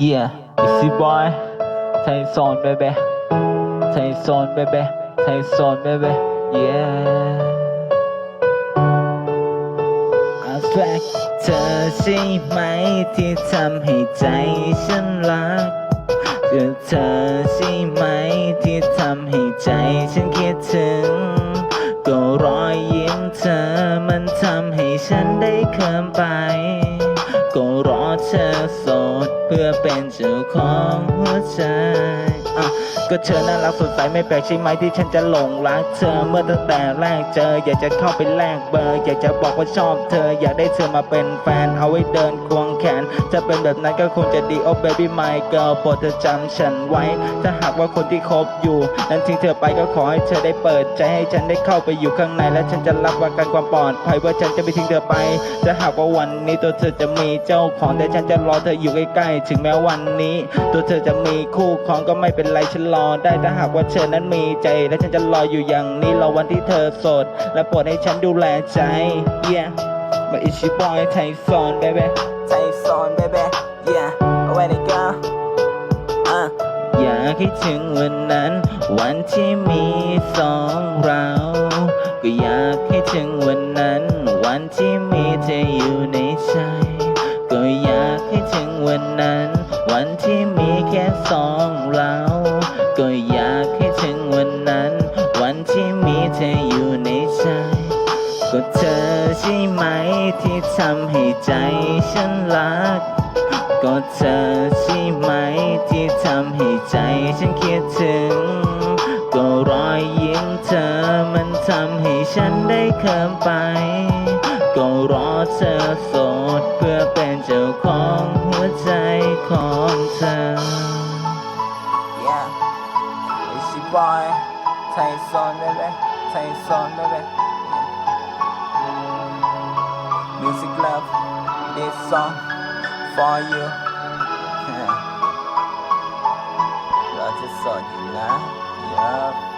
Yeah, easy boy. Tay on, baby. Tay on, baby. Tay on, baby. Yeah. I back เธอใช่ไหมที่ทำให้ใจฉันรักก็เธอใช่ไหมที่ทำให้ใจฉันคิดถึง ก็รอยยิ้มเธอมันทำให้ฉันได้เคิมไป รอเธอโสดเพื่อเป็นเจ้าของหัวใจ ก็เธอน่ารักสดใสไม่แปลกใช่ไหมที่ฉันจะหลงรักเธอเมื่อตั้งแต่แรกเจอ อยากจะเข้าไปแลกเบอร์อยากจะบอกว่าชอบเธอ อยากได้เธอมาเป็นแฟนเอาไว้เดินควงแขน จะเป็นแบบนั้นก็คงจะดีโอ้ baby my girl โปรดเธอจำฉันไว้ ถ้าหากว่าคนที่คบอยู่ นั้นทิ้งเธอไปก็ขอให้เธอได้เปิดใจให้ฉันได้เข้าไปอยู่ข้างในและฉันจะรับประกันความปลอดภัยว่าฉันจะไม่ทิ้งเธอไปถ้าหากว่าวันนี้ตัวเธอจะมีเจ้าของแต่ฉันจะรอเธออยู่ใกล้ๆถึงแม้วันนี้ ตัวเธอจะมีคู่ครองก็ไม่เป็นไรฉันรอได้ถ้าหากว่าเธอนั้นมีใจ และฉันจะรออยู่อย่างนี้รอวันที่เธอโสด และโปรดให้ฉันดูแลใจ yeah but it's your boy Tyson baby Tyson baby yeah where they go อะอยากให้ถึงวันนั้น วันที่มีสองเรา ก็อยากให้ถึงวันนั้น วันที่มีเธออยู่ในใจก็อยากให้ถึงวันนั้น วันที่มีแค่สองเรา ที่มีเธออยู่ในใจ ก็เธอใช่ไหมที่ทำให้ใจฉันรัก ก็เธอใช่ไหมที่ทำให้ใจฉันคิดถึง ก็รอยยิ้มเธอมันทำให้ฉันได้เคิมไป ก็รอเธอโสดเพื่อเป็นเจ้าของหัวใจของเธอ Yeah, it's your boy ใส่ซอนได้ไหมใส่ซอนเด้ไห Music love this song for you เราจะสอนอยู่นะ y e